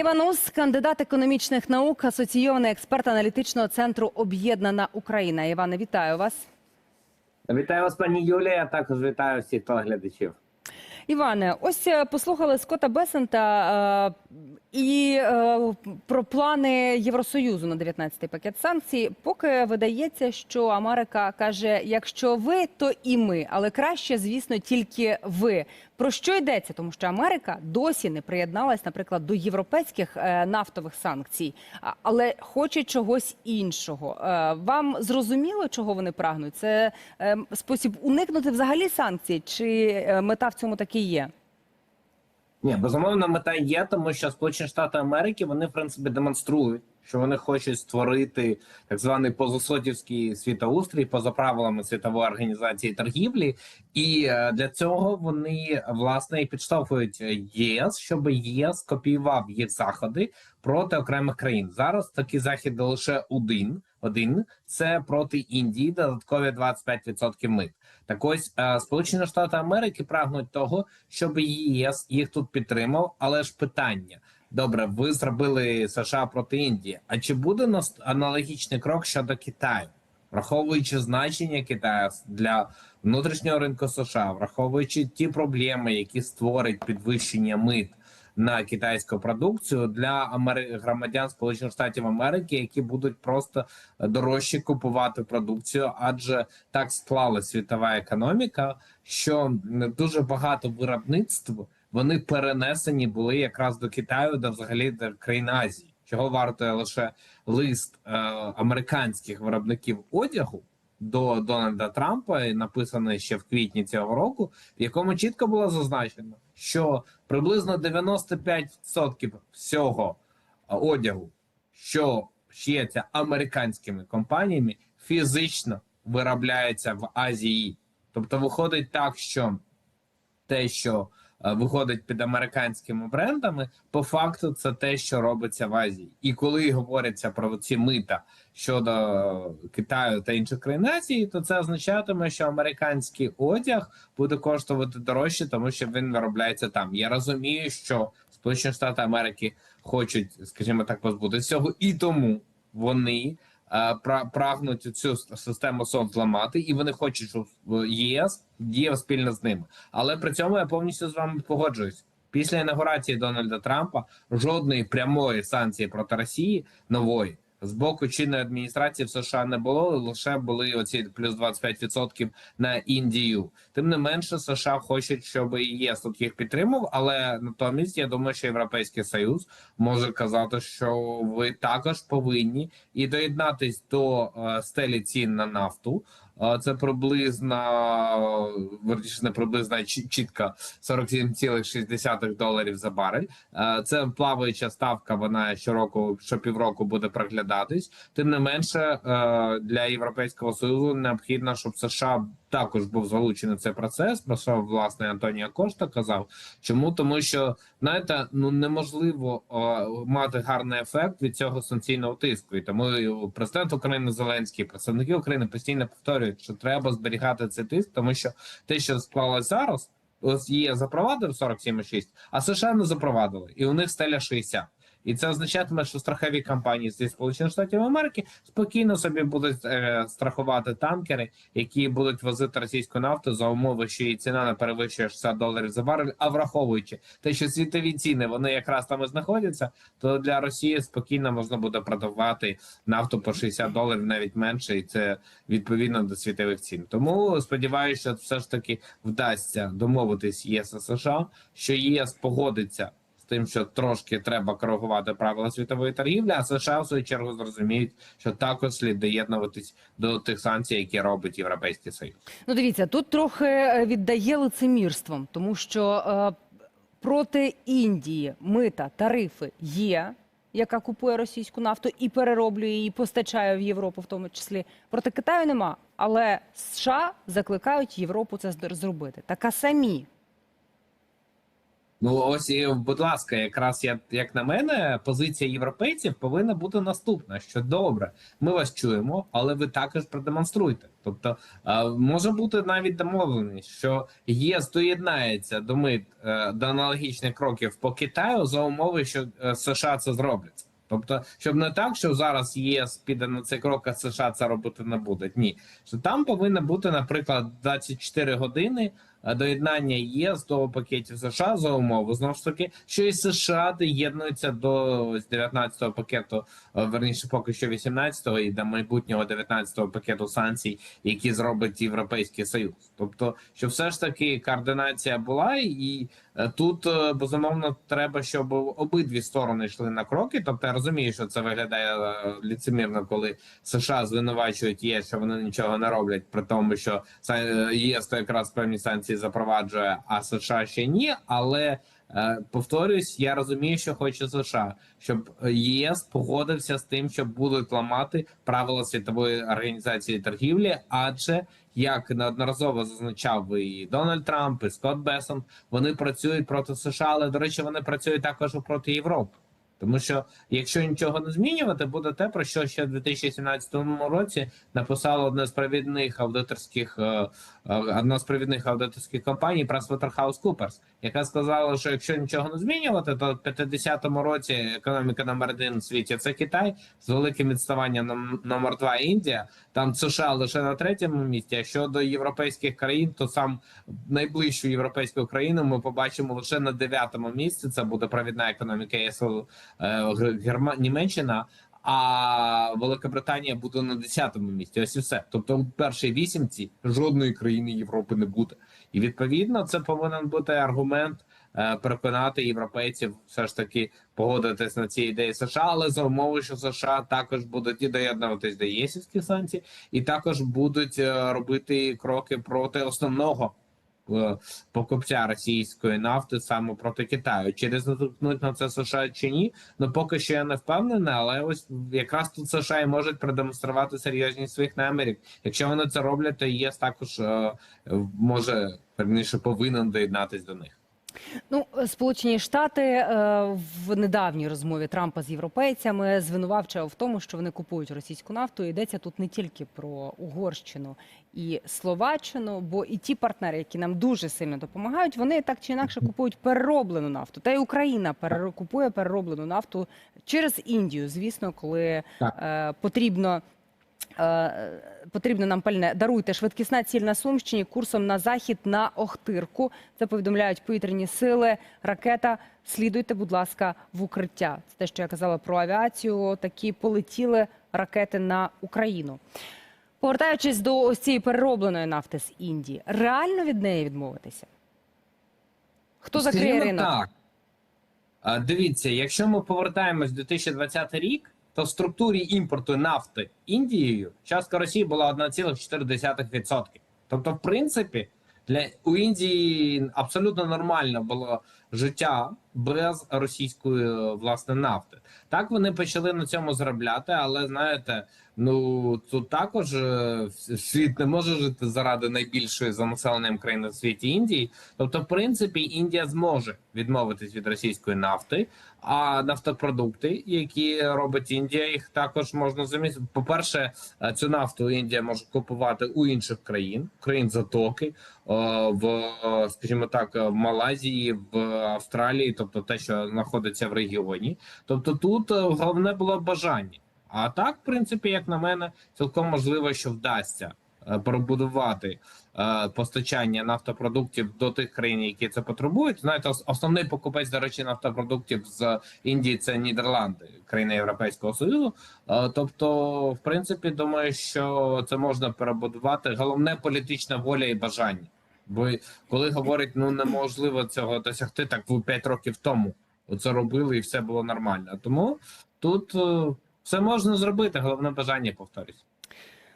Іван Ус, кандидат економічних наук, асоційований експерт аналітичного центру Об'єднана Україна. Іване, вітаю вас. Вітаю вас, пані Юлія. Також вітаю всіх телеглядачів. Іване, ось е, послухали Скотта Бесента е, і е, про плани Євросоюзу на 19-й пакет санкцій. Поки видається, що Америка каже: якщо ви, то і ми, але краще, звісно, тільки ви. Про що йдеться? Тому що Америка досі не приєдналась, наприклад, до європейських е, нафтових санкцій, але хоче чогось іншого. Е, Вам зрозуміло, чого вони прагнуть? Це е, спосіб уникнути взагалі санкцій, чи е, мета в цьому таки є? Ні, безумовно, мета є, тому що Сполучені Штати Америки вони в принципі демонструють, що вони хочуть створити так званий позасотівський світоустрій поза правилами світової організації торгівлі, і е, для цього вони власне і підштовхують єС, щоб єС копіював їх заходи проти окремих країн. Зараз такий захід лише один. Один це проти Індії, додаткові 25% мит. Так ось е, Сполучені Штати Америки прагнуть того, щоб ЄС їх тут підтримав. Але ж питання добре, ви зробили США проти Індії. А чи буде аналогічний крок щодо Китаю, враховуючи значення Китаю для внутрішнього ринку США, враховуючи ті проблеми, які створить підвищення мит на китайську продукцію для громадян Сполучених Штатів Америки, які будуть просто дорожче купувати продукцію, адже так склала світова економіка, що дуже багато виробництв вони перенесені були якраз до Китаю, да взагалі до країн Азії. Чого вартує лише лист е, американських виробників одягу до Дональда Трампа, і написаний ще в квітні цього року, в якому чітко було зазначено, що приблизно 95% всього е, одягу, що шиється американськими компаніями, фізично виробляється в Азії. Тобто виходить так, що те, що виходить під американськими брендами, по факту це те, що робиться в Азії. І коли говориться про ці мита щодо Китаю та інших країн Азії, то це означатиме, що американський одяг буде коштувати дорожче, тому що він виробляється там. Я розумію, що Сполучені Штати Америки хочуть, скажімо так, позбутися цього, і тому вони е, прагнуть цю систему СОН зламати, і вони хочуть, щоб е, ЄС діяв спільно з ними. Але при цьому я повністю з вами погоджуюсь. Після інаугурації Дональда Трампа жодної прямої санкції проти Росії нової з боку чинної адміністрації в США не було. Лише були оці плюс 25% на Індію. Тим не менше, США хочуть, щоб ЄС тут їх підтримав. Але натомість я думаю, що Європейський Союз може казати, що ви також повинні і доєднатись до е, стелі цін на нафту. Це приблизно верніше, не приблизно чітко 47,6 доларів за барель. Е, Це плаваюча ставка. Вона щороку, щопівроку буде проглядатись. Тим не менше, е, для європейського союзу необхідно, щоб США також був залучений в цей процес. Про що власне Антоніо Кошта казав. Чому тому, що знаєте, ну неможливо е, мати гарний ефект від цього санкційного тиску, і тому президент України Зеленський, представники України постійно повторюють, що треба зберігати цей тиск, тому що те, що склалось зараз, ось є запровадив 47,6, а США не запровадили, і у них стеля 60. І це означатиме, що страхові компанії зі Сполучених Штатів Америки спокійно собі будуть е, страхувати танкери, які будуть возити російську нафту за умови, що її ціна не перевищує 60 доларів за барель. А враховуючи те, що світові ціни вони якраз там і знаходяться, то для Росії спокійно можна буде продавати нафту по 60 доларів, навіть менше, і це відповідно до світових цін. Тому сподіваюся, що все ж таки вдасться домовитись ЄС США, що ЄС погодиться тим, що трошки треба коригувати правила світової торгівлі, а США в свою чергу зрозуміють, що також слід доєднуватись до тих санкцій, які робить Європейський Союз. Ну, дивіться, тут трохи е, віддає лицемірством, тому що е, проти Індії мита, тарифи є, яка купує російську нафту і перероблює її, постачає в Європу, в тому числі. Проти Китаю нема. Але США закликають Європу це зробити. Така самі. Ну ось і, будь ласка, якраз я як на мене, позиція європейців повинна бути наступна: що добре, ми вас чуємо, але ви також продемонструйте. Тобто може бути навіть домовленість, що ЄС доєднається до мит е, до аналогічних кроків по Китаю за умови, що е, США це зроблять. Тобто, щоб не так, що зараз ЄС піде на цей крок, а США це робити не будуть. Ні, що там повинно бути, наприклад, 24 години доєднання ЄС до пакетів США за умови знову ж таки, що і США доєднуються до ось 19-го пакету, е, верніше поки що 18-го і до майбутнього 19-го пакету санкцій, які зробить Європейський Союз. Тобто, що все ж таки координація була, і е, тут е, безумовно треба, щоб обидві сторони йшли на кроки. Тобто, я розумію, що це виглядає е, ліцемірно, коли США звинувачують ЄС, що вони нічого не роблять, при тому, що ЄС то якраз певні санкції запроваджує, а США ще ні. Але е, повторюсь, я розумію, що хоче США, щоб ЄС погодився з тим, щоб будуть ламати правила світової організації торгівлі, адже як неодноразово зазначав і Дональд Трамп, і Скотт Бесон, вони працюють проти США, але до речі, вони працюють також проти Європи. Тому що якщо нічого не змінювати, буде те, про що ще в 2017 році написало одне з провідних аудиторських е, е, одна з провідних аудиторських компаній PricewaterhouseCoopers, яка сказала, що якщо нічого не змінювати, то в 50-му році економіка номер один в світі це Китай з великим відставанням ном- номер два Індія. Там США лише на третьому місці. А щодо європейських країн, то сам найближчу європейську країну ми побачимо лише на дев'ятому місці. Це буде провідна економіка ЄС е, Герма... Німеччина. А Велика буде на 10-му місці. Ось і все. Тобто, у першій вісімці жодної країни Європи не буде. І відповідно це повинен бути аргумент е, переконати європейців все ж таки погодитись на ці ідеї США, але за умови, що США також будуть і доєднуватись до єсівських санкцій, і також будуть е, робити кроки проти основного. Е, Покупця російської нафти саме проти Китаю Чи ризикнуть на це США чи ні? Ну поки що я не впевнений, але ось якраз тут США і можуть продемонструвати серйозність своїх намірів. Якщо вони це роблять, то ЄС також е, може верніше повинен доєднатись до них. Ну, Сполучені Штати е, в недавній розмові Трампа з європейцями звинувачував в тому, що вони купують російську нафту. Йдеться тут не тільки про Угорщину і Словаччину, бо і ті партнери, які нам дуже сильно допомагають, вони так чи інакше купують перероблену нафту. Та й Україна перер- купує перероблену нафту через Індію, звісно, коли Так. е, потрібно. Е, Потрібно нам пальне. Даруйте швидкісна ціль на Сумщині курсом на захід на Охтирку. Це повідомляють повітряні сили. Ракета. Слідуйте, будь ласка, в укриття. Це те, що я казала про авіацію. Такі полетіли ракети на Україну. Повертаючись до ось цієї переробленої нафти з Індії, реально від неї відмовитися? Хто закриє ринок? Так. Дивіться, якщо ми повертаємось в 2020 рік, то в структурі імпорту нафти Індією частка Росії була 1,4%. Тобто, в принципі, для у Індії абсолютно нормально було життя без російської власне нафти. Так вони почали на цьому заробляти, але знаєте, ну тут також е, світ не може жити заради найбільшої за населенням країни в світі Індії. Тобто, в принципі, Індія зможе відмовитись від російської нафти, а нафтопродукти, які робить Індія, їх також можна замістити. По перше, е, цю нафту Індія може купувати у інших країн, країн затоки, е, в скажімо так, в Малайзії, в Австралії, тобто те, що знаходиться в регіоні. Тобто, тут головне було бажання. А так, в принципі, як на мене, цілком можливо, що вдасться е, перебудувати е, постачання нафтопродуктів до тих країн, які це потребують. Знаєте, основний покупець, до речі, нафтопродуктів з Індії це Нідерланди, країни Європейського Союзу. Е, тобто, в принципі, думаю, що це можна перебудувати. Головне політична воля і бажання. Бо коли говорять, ну неможливо цього досягти, так ви 5 років тому це робили і все було нормально. Тому тут е, все можна зробити. Головне бажання повторюсь.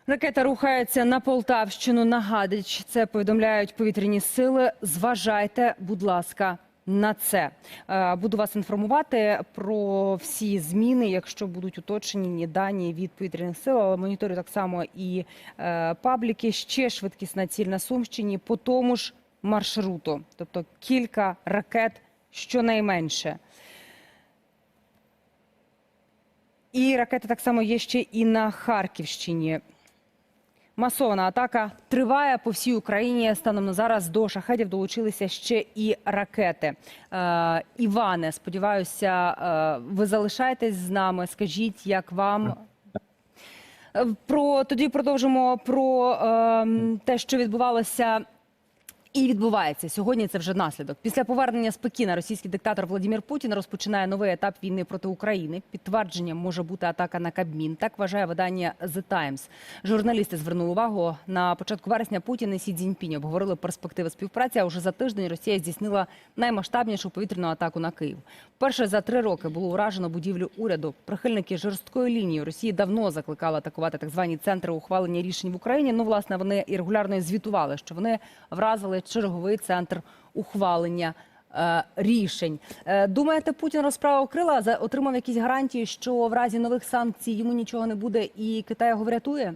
Ракета рухається на Полтавщину, на Гадич. Це повідомляють повітряні сили. Зважайте, будь ласка, на це. Е, Буду вас інформувати про всі зміни, якщо будуть уточнені дані від повітряних сил. Але моніторю так само і е, пабліки. Ще швидкісна ціль на Сумщині по тому ж маршруту. Тобто кілька ракет щонайменше. І ракети так само є ще і на Харківщині. Масована атака триває по всій Україні. Станом на зараз до шахедів долучилися ще і ракети. Е, Іване, сподіваюся, е, ви залишаєтесь з нами. Скажіть, як вам Е, про тоді продовжимо про е, те, що відбувалося. І відбувається сьогодні. Це вже наслідок. Після повернення з Пекіна російський диктатор Владимир Путін розпочинає новий етап війни проти України. Підтвердженням може бути атака на Кабмін. Так вважає видання The Times. Журналісти звернули увагу на початку вересня. Путін і Сі Цзіньпінь обговорили перспективи співпраці. А уже за тиждень Росія здійснила наймасштабнішу повітряну атаку на Київ. Перше за три роки було уражено будівлю уряду. Прихильники жорсткої лінії Росії давно закликали атакувати так звані центри ухвалення рішень в Україні. Ну, власне, вони і регулярно звітували, що вони вразили черговий центр ухвалення. е, Рішень Е, думаєте, Путін розправив крила отримав якісь гарантії, що в разі нових санкцій йому нічого не буде, і Китай його врятує?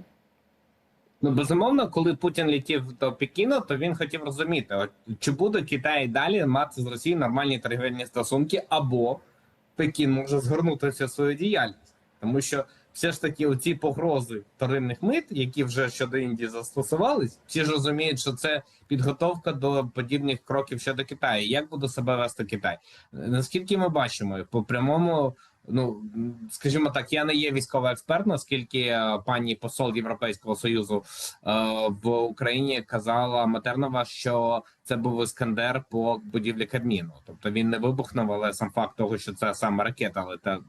Ну, безумовно, коли Путін летів до Пекіна, то він хотів розуміти, чи буде Китай далі мати з Росією нормальні торгівельні стосунки, або Пекін може згорнутися в свою діяльність, тому що все ж таки оці погрози вторинних мит, які вже щодо Індії застосувались, всі ж розуміють, що це підготовка до подібних кроків щодо Китаю. Як буде себе вести Китай? Наскільки ми бачимо по прямому. Ну скажімо так, я не є військовий експерт, наскільки е, пані посол Європейського союзу е, в Україні казала Матернова, що це був іскандер по будівлі Кабміну. Тобто він не вибухнув, але сам факт того, що це саме ракета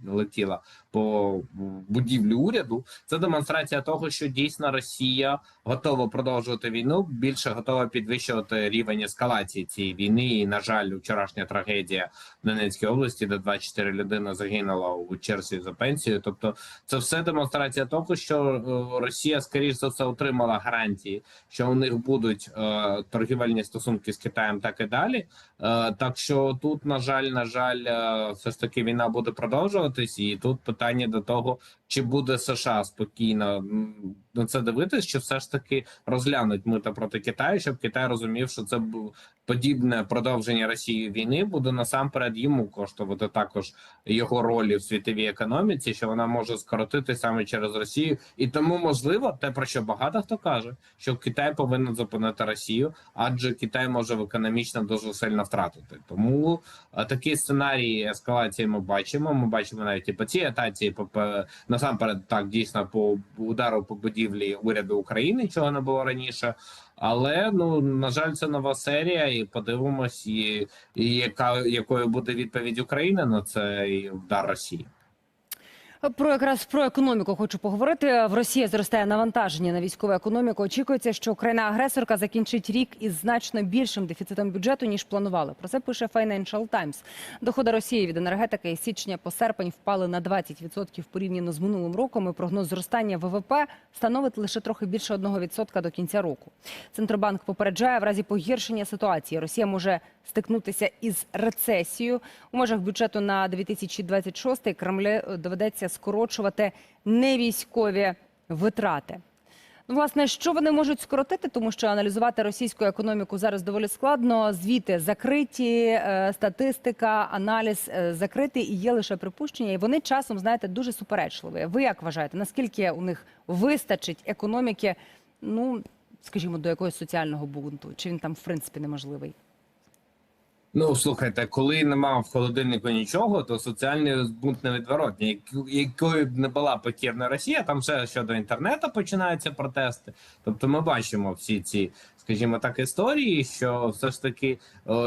летіла по будівлі уряду. Це демонстрація того, що дійсно Росія готова продовжувати війну, більше готова підвищувати рівень ескалації цієї війни. І на жаль, вчорашня трагедія в Донецькій області, де 24 людини загинула у черзі за пенсію. Тобто, це все демонстрація того, що е, Росія скоріш за все отримала гарантії, що у них будуть е, торгівельні стосунки з Китаєм, так і далі. Е, так що тут, на жаль, на жаль, е, все ж таки війна буде продовжуватись, і тут питання до того, чи буде США спокійно на це дивитись, чи все ж таки розглянуть мита проти Китаю, щоб Китай розумів, що це подібне продовження Росії війни буде насамперед йому коштувати також його ролі в світовій економіці, що вона може скоротити саме через Росію, і тому можливо те про що багато хто каже, що Китай повинен зупинити Росію, адже Китай може в економічно дуже сильно втратити. Тому а, такий сценарій ескалації ми бачимо. Ми бачимо навіть і по цій атаці, по по- насамперед так дійсно по удару по будівлі уряду України, чого не було раніше. Але ну на жаль, це нова серія, і подивимось, і, і яка якою буде відповідь України на цей удар Росії. Про якраз про економіку хочу поговорити. В Росії зростає навантаження на військову економіку. Очікується, що країна-агресорка закінчить рік із значно більшим дефіцитом бюджету ніж планували. Про це пише Financial Times. Доходи Росії від енергетики із січня по серпень впали на 20% порівняно з минулим роком. І прогноз зростання ВВП становить лише трохи більше 1% до кінця року. Центробанк попереджає, в разі погіршення ситуації Росія може стикнутися із рецесією. У межах бюджету на 2026 Кремлю доведеться скорочувати невійськові витрати. Ну, власне, що вони можуть скоротити, тому що аналізувати російську економіку зараз доволі складно. Звіти закриті, е, статистика, аналіз е, закритий і є лише припущення. І вони часом, знаєте, дуже суперечливі. Ви як вважаєте, наскільки у них вистачить економіки? Ну скажімо, до якогось соціального бунту? Чи він там в принципі неможливий? Ну слухайте, коли нема в холодильнику нічого, то соціальний бунт невідворотний. Як- Якою б не була покірна Росія, там все щодо інтернету починаються протести. Тобто, ми бачимо всі ці, скажімо так, історії, що все ж таки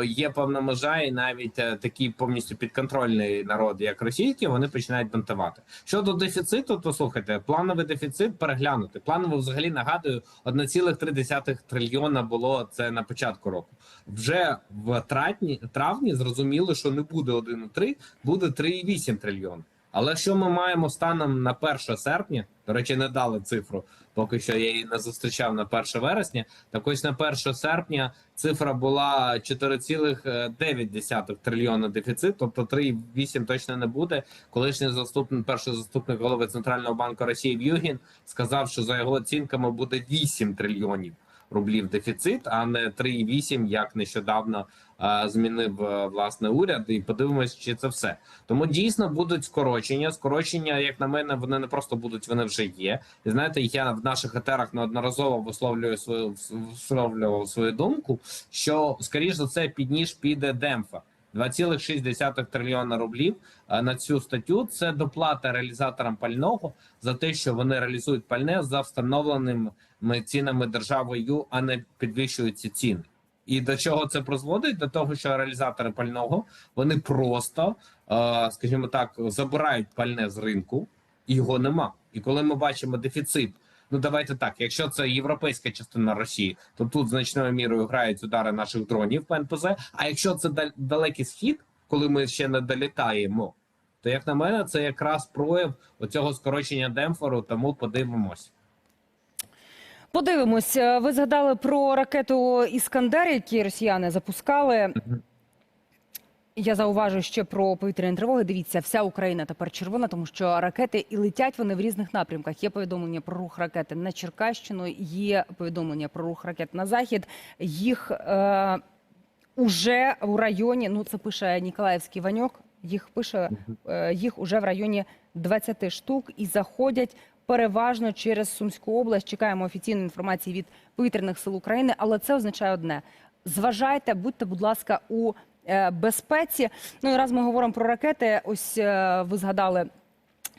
є певна межа, і навіть е, такі повністю підконтрольний народ, як російський, вони починають бунтувати. Щодо дефіциту, то слухайте, плановий дефіцит переглянути. Плановий взагалі нагадую 1,3 трильйона було це на початку року. Вже в травні, травні зрозуміли, що не буде 1,3, буде 3,8 трильйон. Але що ми маємо станом на 1 серпня? До речі, не дали цифру, поки що я її не зустрічав на 1 вересня. Так ось на 1 серпня цифра була 4,9 трильйона дефіцит, тобто 3,8 точно не буде. Колишній заступник, перший заступник голови Центрального банку Росії В'югін сказав, що за його оцінками буде 8 трильйонів рублів дефіцит, а не 3,8, як нещодавно е, змінив е, власне уряд. І подивимось, чи це все. Тому дійсно будуть скорочення. Скорочення, як на мене, вони не просто будуть, вони вже є. І знаєте, я в наших етерах неодноразово висловлюю свою висловлював свою думку, що скоріш за це під ніж піде демфа. 2,6 трильйона рублів на цю статтю. Це доплата реалізаторам пального за те, що вони реалізують пальне за встановленими цінами державою, а не підвищують ці ціни. І до чого це призводить? До того, що реалізатори пального вони просто, скажімо так, забирають пальне з ринку, і його нема. І коли ми бачимо дефіцит. Ну, давайте так. Якщо це європейська частина Росії, то тут значною мірою грають удари наших дронів по НПЗ. А якщо це далекий схід, коли ми ще не долітаємо, то як на мене, це якраз прояв оцього скорочення демпферу, тому подивимось. Подивимось. Е, Ви згадали про ракету Іскандер, які росіяни запускали. Я зауважу ще про повітряні тривоги. Дивіться, вся Україна тепер червона, тому що ракети і летять вони в різних напрямках. Є повідомлення про рух ракети на Черкащину, є повідомлення про рух ракет на захід. Їх е, уже в районі, ну це пише Ніколаївський Ваньок. Їх пише е, їх уже в районі 20 штук і заходять переважно через Сумську область. Чекаємо офіційної інформації від повітряних сил України, але це означає одне: зважайте, будьте, будь ласка, у безпеці. Ну і раз ми говоримо про ракети, ось е, ви згадали.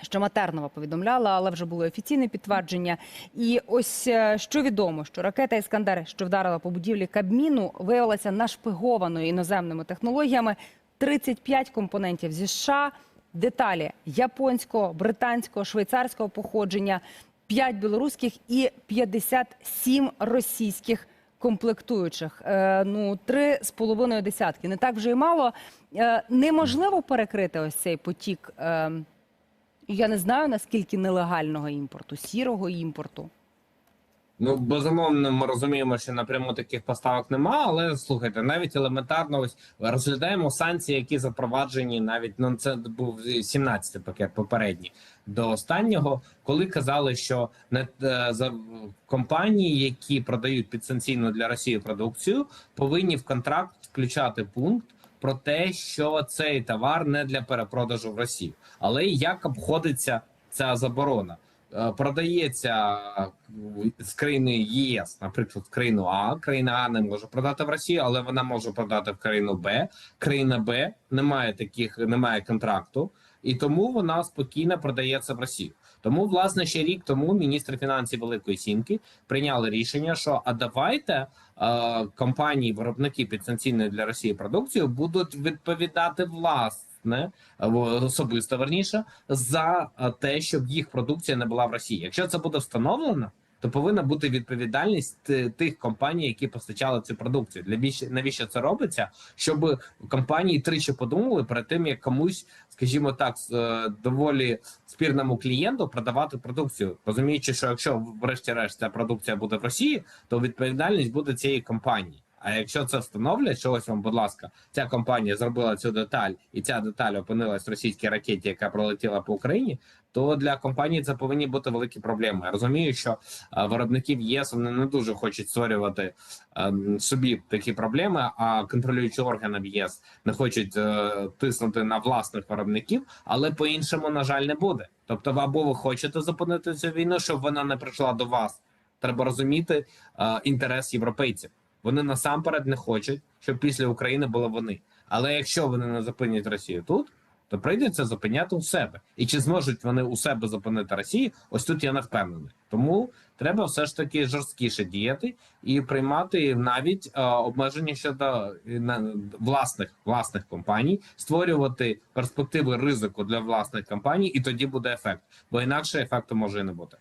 Що Матернова повідомляла, але вже було офіційне підтвердження. І ось е, що відомо, що ракета Іскандер, що вдарила по будівлі Кабміну, виявилася нашпигованою іноземними технологіями. 35 компонентів зі США, деталі японського, британського, швейцарського походження, 5 білоруських і 57 російських комплектуючих. Е, ну, три з половиною десятки. Не так вже й мало. Е, неможливо перекрити ось цей потік. Е, я не знаю наскільки нелегального імпорту, сірого імпорту. Ну, безумовно, ми розуміємо, що напряму таких поставок нема, але слухайте, навіть елементарно ось розглядаємо санкції, які запроваджені навіть ну це був 17-й пакет попередній до останнього, коли казали, що не за компанії, які продають підсанкційну для Росії продукцію, повинні в контракт включати пункт. Про те, що цей товар не для перепродажу в Росію, але як обходиться ця заборона? Е, продається е, з країни ЄС, наприклад, в країну А. Країна А не може продати в Росію, але вона може продати в країну Б. Країна Б не має таких, немає контракту, і тому вона спокійно продається в Росію. Тому, власне, ще рік тому міністр фінансів Великої Сімки прийняли рішення, що а давайте е, компанії, виробники підсанкційної для Росії продукцію будуть відповідати власне власне особисто верніше за е, те, щоб їх продукція не була в Росії. Якщо це буде встановлено, то повинна бути відповідальність е, тих компаній, які постачали цю продукцію. Для більше навіщо це робиться? Щоб компанії тричі подумали перед тим, як комусь, скажімо так, з, е, доволі спірному клієнту продавати продукцію, розуміючи, що якщо врешті-решт ця продукція буде в Росії, то відповідальність буде цієї компанії. А якщо це встановлять, що ось вам, будь ласка, ця компанія зробила цю деталь, і ця деталь опинилась в російській ракеті, яка пролетіла по Україні, то для компанії це повинні бути великі проблеми. Я розумію, що е, виробників ЄС вони не дуже хочуть створювати е, собі такі проблеми, а контролюючі органи в ЄС не хочуть е, тиснути на власних виробників, але по-іншому, на жаль, не буде. Тобто, або ви хочете зупинити цю війну, щоб вона не прийшла до вас. Треба розуміти е, інтерес європейців. Вони насамперед не хочуть, щоб після України були вони. Але якщо вони не зупинять Росію тут, то прийдеться зупиняти у себе. І чи зможуть вони у себе зупинити Росію? Ось тут я не впевнений. Тому треба все ж таки жорсткіше діяти і приймати навіть е, обмеження щодо е, на- власних власних компаній, створювати перспективи ризику для власних компаній, і тоді буде ефект. Бо інакше ефекту може і не бути.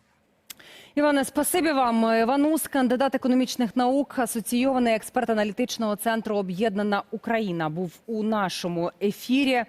Іване, спасибі вам. Іван Ус, кандидат економічних наук, асоційований експерт аналітичного центру Об'єднана Україна, був у нашому ефірі.